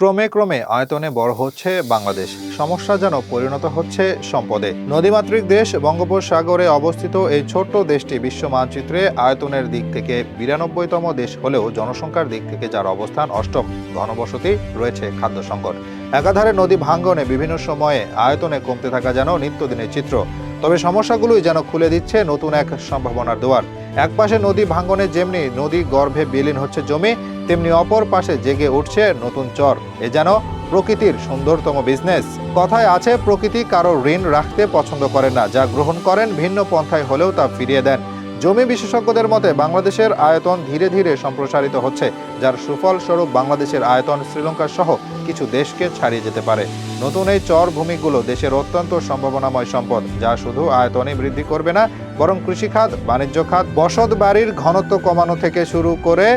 ক্রমে ক্রমে আয়তনে বড় হচ্ছে বাংলাদেশ। সমস্যা যেন পরিণত হচ্ছে সম্পদে। নদীমাতৃক দেশ বঙ্গোপসাগরে অবস্থিত এই ছোট্ট দেশটি বিশ্ব মানচিত্রে আয়তনের দিক থেকে বিরানব্বইতম দেশ হলেও জনসংখ্যার দিক থেকে যার অবস্থান অষ্টম। ঘনবসতি রয়েছে খাদ্য সংকট। একাধারে নদী ভাঙ্গনে বিভিন্ন সময়ে আয়তনে কমতে থাকা যেন নিত্যদিনের চিত্র। তবে সমস্যাগুলোই যেন খুলে দিচ্ছে নতুন এক সম্ভাবনার দুয়ার। একপাশে নদী ভাঙ্গনে যেমনি নদী গর্ভে বিলীন হচ্ছে জমি, তেমনি অপর পাশে জেগে উঠছে নতুন চর। এ যেন প্রকৃতির সুন্দরতম বিজনেস কথায় আছে, প্রকৃতি কারও ঋণ রাখতে পছন্দ করে না, যা গ্রহণ করেন ভিন্ন পন্থায় হলেও তা ফিরিয়ে দেন। জমি বিশেষজ্ঞদের মতে, বাংলাদেশের আয়তন ধীরে ধীরে সম্প্রসারিত হচ্ছে, যার সুফল স্বরূপ বাংলাদেশের আয়তন শ্রীলঙ্কা সহ কিছু দেশকে ছাড়িয়ে যেতে পারে। নতুন এই চর ভূমিগুলো দেশের অত্যন্ত সম্ভাবনাময় সম্পদ, যা শুধু আয়তনে বৃদ্ধি করবে না, বরং কৃষিখাত, বাণিজ্য খাত বসত বাড়ির ঘনত্ব কমানো থেকে শুরু করে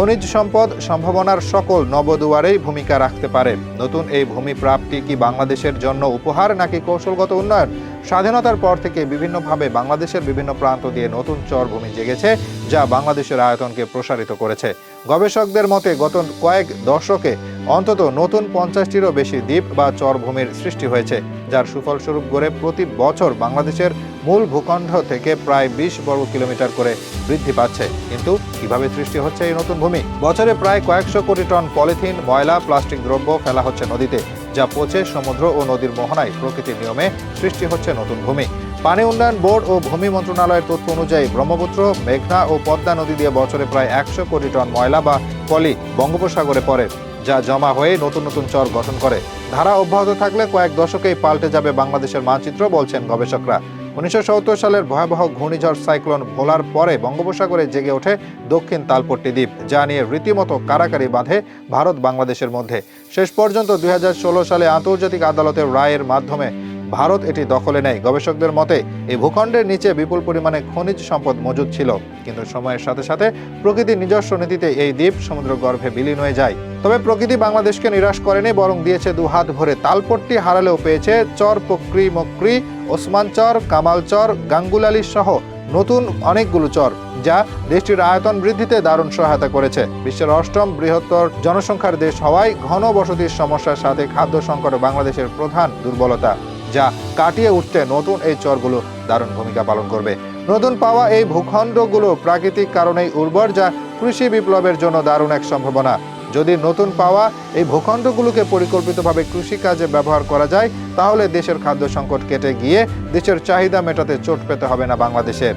খনিজ সম্পদ সম্ভাবনার সকল নবদুয়ারেই ভূমিকা রাখতে পারে। নতুন এই ভূমি প্রাপ্তি কি বাংলাদেশের জন্য উপহার নাকি কৌশলগত উন্নয়ন? স্বাধীনতার পর থেকে বিভিন্নভাবে বাংলাদেশের বিভিন্ন প্রান্ত দিয়ে নতুন চর ভূমি জেগেছে, যা বাংলাদেশের আয়তনকে প্রসারিত করেছে। গবেষকদের মতে, গত কয়েক দশকে অন্তত নতুন পঞ্চাশটিরও বেশি দ্বীপ বা চরভূমির সৃষ্টি হয়েছে, যার সুফলস্বরূপ গড়ে প্রতি বছর বাংলাদেশের মূল ভূখণ্ড থেকে প্রায় বিশ বর্গ কিলোমিটার করে বৃদ্ধি পাচ্ছে। কিন্তু কীভাবে সৃষ্টি হচ্ছে এই নতুন ভূমি? বছরে প্রায় কয়েকশো কোটি টন পলিথিন, ময়লা, প্লাস্টিক দ্রব্য ফেলা হচ্ছে নদীতে, যা পচে সমুদ্র ও নদীর মোহনায় প্রকৃতির নিয়মে সৃষ্টি হচ্ছে নতুন ভূমি। পানি উন্নয়ন বোর্ড ও ভূমি মন্ত্রণালয়ের তথ্য অনুযায়ী, ব্রহ্মপুত্র, মেঘনা ও পদ্মা নদী দিয়ে বছরে প্রায় একশো কোটি টন ময়লা বা পলি বঙ্গোপসাগরে পড়ে। যা জমা হয়ে নতুন নতুন চর গঠন করে। ধারা অব্যাহত থাকলে কয়েক দশকেই পাল্টে যাবে বাংলাদেশের মানচিত্র, বলছেন গবেষকরা। উনিশশো সত্তর সালের ভয়াবহ ঘূর্ণিঝড় সাইক্লোন ভোলার পরে বঙ্গোপসাগরে জেগে ওঠে দক্ষিণ তালপট্টি দ্বীপ, যা নিয়ে রীতিমতো কারাকারি বাঁধে ভারত বাংলাদেশের মধ্যে। শেষ পর্যন্ত দুই হাজার ষোলো সালে আন্তর্জাতিক আদালতের রায়ের মাধ্যমে ভারত এটি দখলে নেয়। গবেষকদের মতে, এই ভূখণ্ডের নিচে বিপুল পরিমাণে খনিজ সম্পদ মজুদ ছিল। কিন্তু সময়ের সাথে সাথে প্রকৃতির নিজস্ব নীতিতে এই দ্বীপ সমুদ্র গর্ভে বিলীন হয়ে যায়। তবে প্রকৃতি বাংলাদেশকে নিরাশ করেনি, বরং দিয়েছে দুহাত ভরে তালপট্টি, হারালেও পেয়েছে চর, পক্রি, মক্রি, ওসমান চর, কামাল চর গাঙ্গুলালি সহ নতুন অনেকগুলো চর, যা দেশটির আয়তন বৃদ্ধিতে দারুণ সহায়তা করেছে। বিশ্বের অষ্টম বৃহত্তর জনসংখ্যার দেশ হওয়ায় ঘন বসতির সমস্যার সাথে খাদ্য সংকট বাংলাদেশের প্রধান দুর্বলতা। যা কাটিয়ে উঠতে নতুন এই চরগুলো দারুণ ভূমিকা পালন করবে। নতুন পাওয়া এই ভূখণ্ডগুলো প্রাকৃতিক কারণেই উর্বর, যা কৃষি বিপ্লবের জন্য দারুণ এক সম্ভাবনা। যদি নতুন পাওয়া এই ভূখণ্ডগুলোকে পরিকল্পিতভাবে কৃষিকাজে ব্যবহার করা যায়, তাহলে দেশের খাদ্য সংকট কেটে গিয়ে দেশের চাহিদা মেটাতে চোট পেতে হবে না বাংলাদেশের।